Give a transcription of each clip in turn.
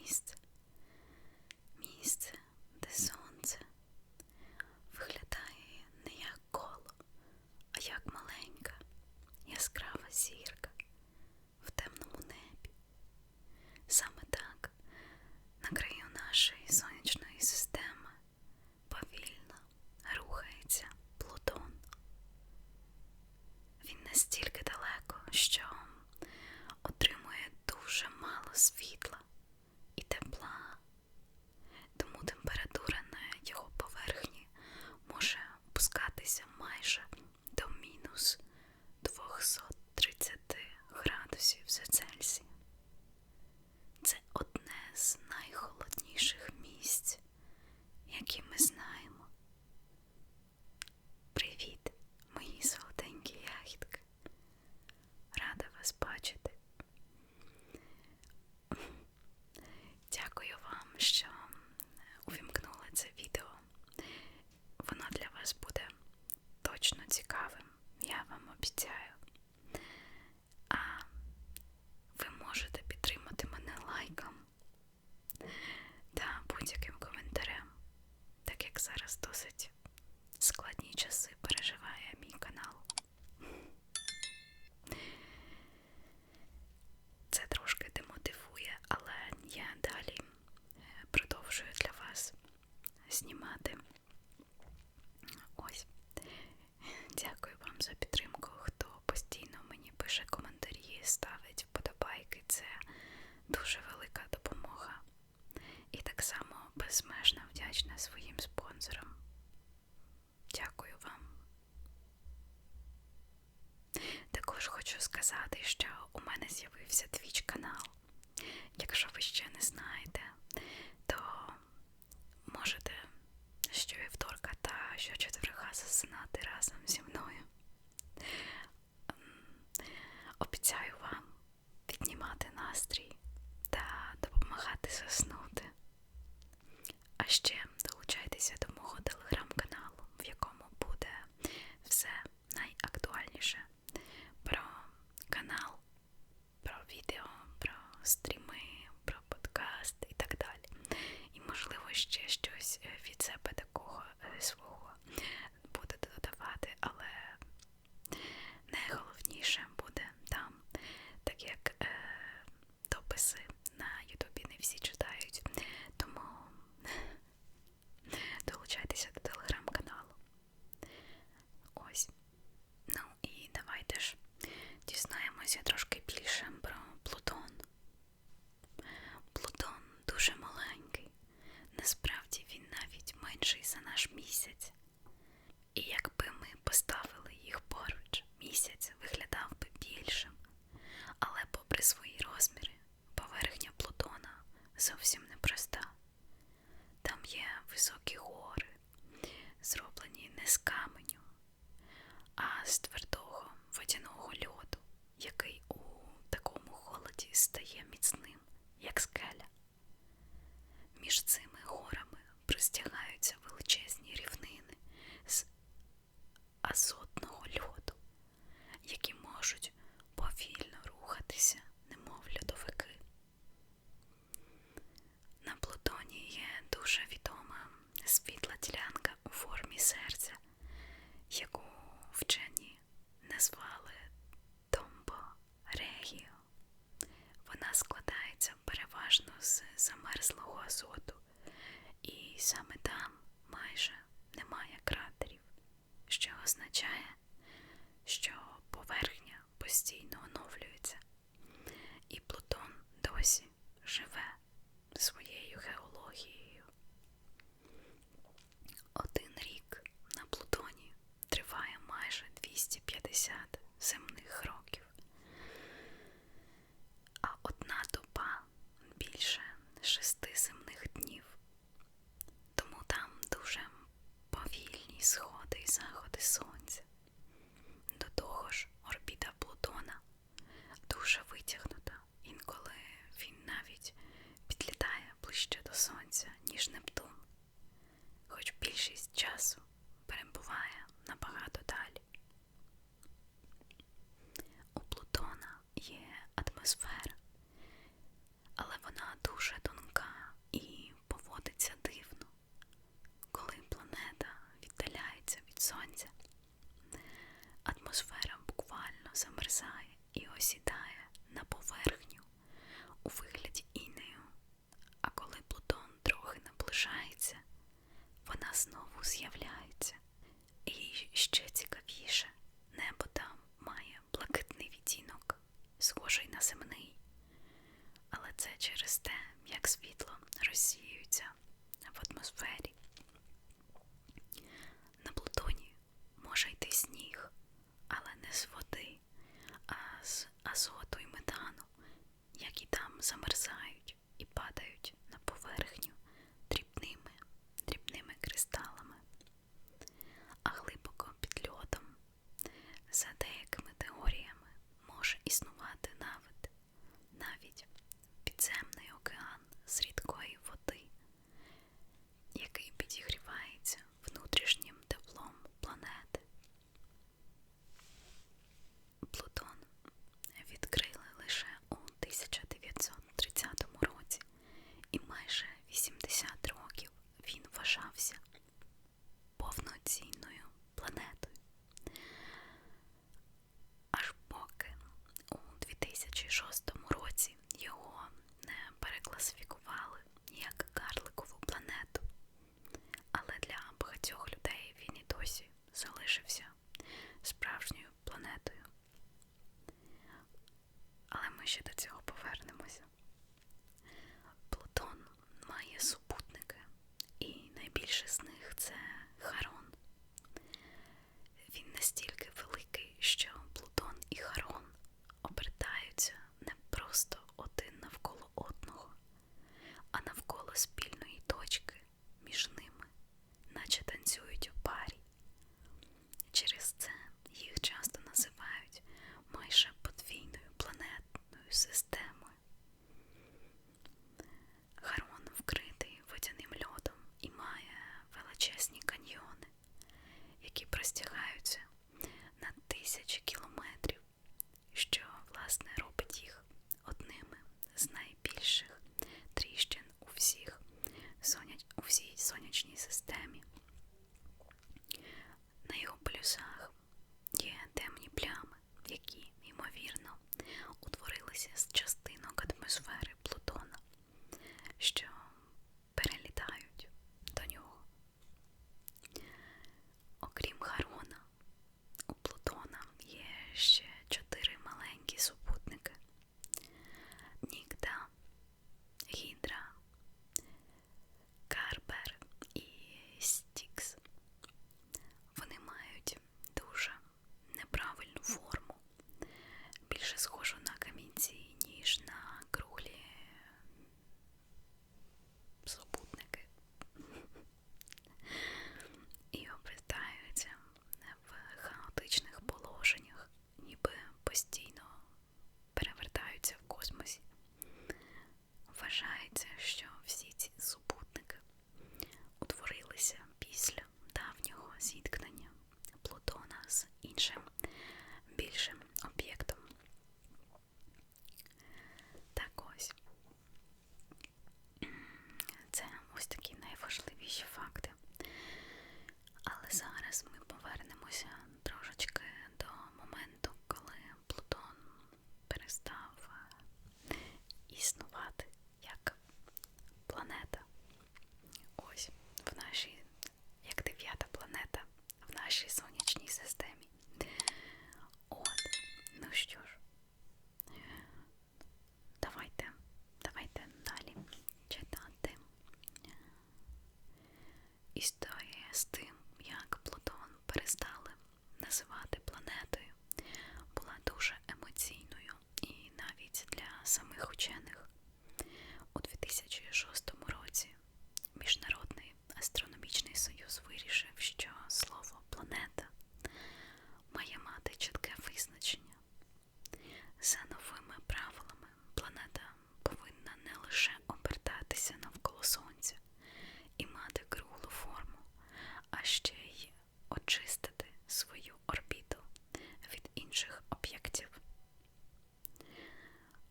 місце, місце, де сонце виглядає не як коло, а як маленька, яскрава зірка. вам обіцяю. А ви можете підтримати мене лайком та будь-яким коментарем, так як зараз досить складні часи переживає мій канал. Це трошки демотивує, але я далі е, продовжую для вас знімати. знати разом зі мною. Ем, обіцяю величезні рівнини з азотного льоду, які можуть повільно рухатися, немов льодовики. На Плутоні є дуже відома світла ділянка у формі серця, яку вчені назвали Томбо-Регіо. Вона складається переважно з замерзлого азоту, і саме означає, що поверхня постійно оновлюється, і Плутон досі живе своєю геологією. Один рік на Плутоні триває майже 250 земних років. розсіюються в атмосфері. На Плутоні може йти сніг, але не з води, а з азоту і метану, які там замерзають. соняч... у всій сонячній системі. На його полюсах є темні плями, які, ймовірно, утворилися з частинок атмосфери очистити свою орбіту від інших об'єктів.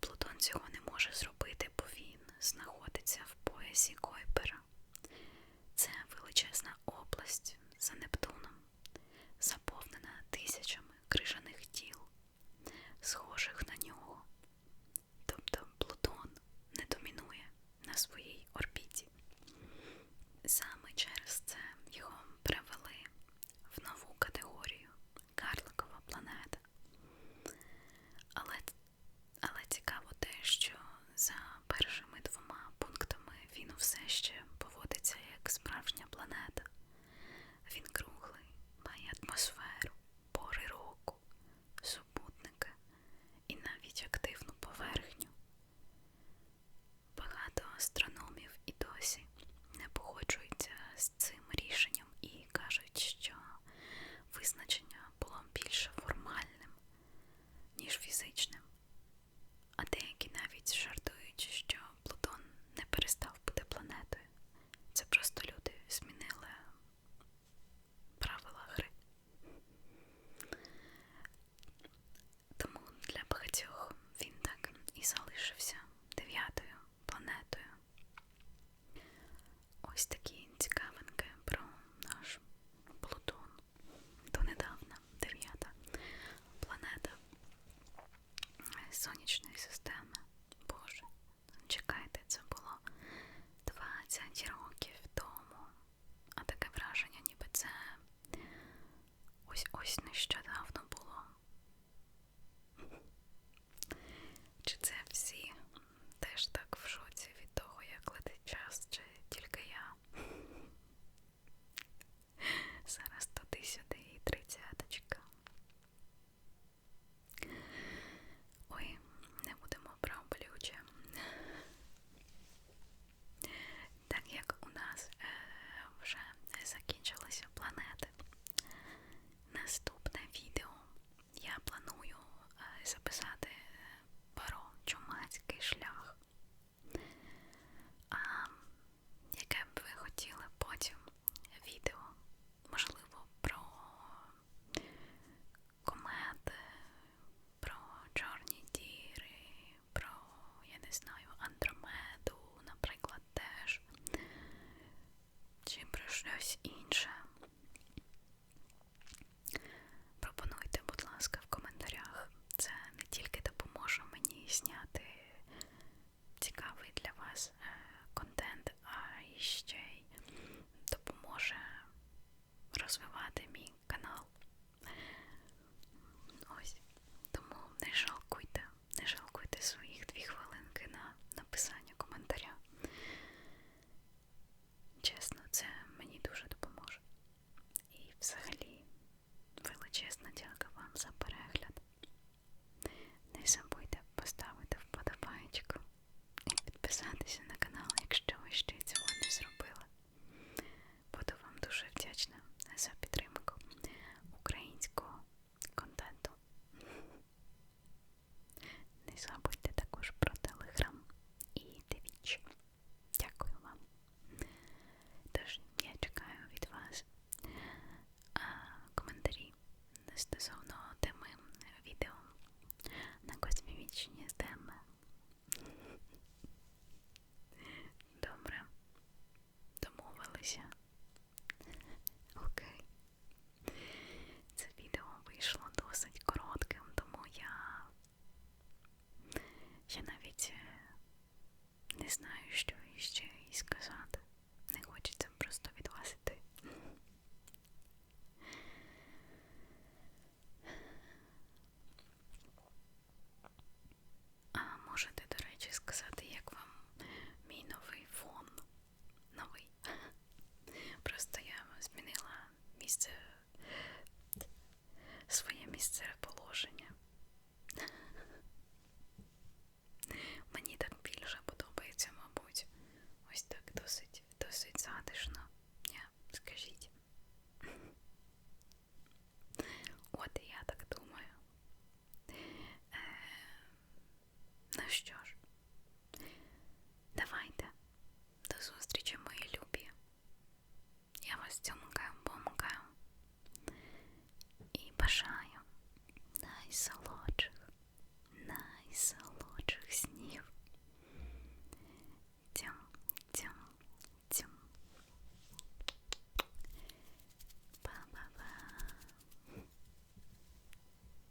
Плутон цього не може зробити, бо він знаходиться в поясі Койпера. Це величезна область, занепта.